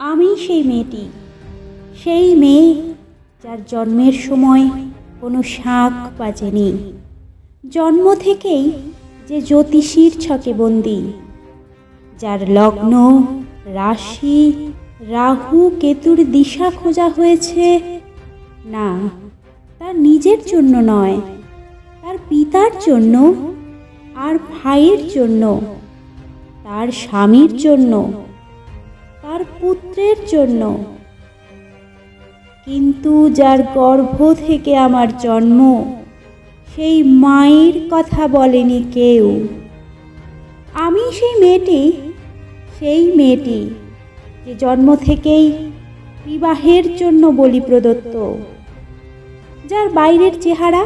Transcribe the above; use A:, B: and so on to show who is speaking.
A: আমি সেই মেয়েটি, সেই মেয়ে যার জন্মের সময় কোনো শাঁখ বাজেনি। জন্ম থেকেই যে জ্যোতিষীর ছকে বন্দি, যার লগ্ন রাশি রাহু কেতুর দিশা খোঁজা হয়েছে, না, তার নিজের জন্য নয়, তার পিতার জন্য আর ভাইয়ের জন্য, তার স্বামীর জন্য তার পুত্রের জন্য। কিন্তু যার গর্ভ থেকে আমার জন্ম, সেই মায়ের কথা বলেনি কেউ। আমি সেই মেয়েটি সেই মেয়েটি যে জন্ম থেকেই বিবাহের জন্য বলি প্রদত্ত, যার বাইরের চেহারা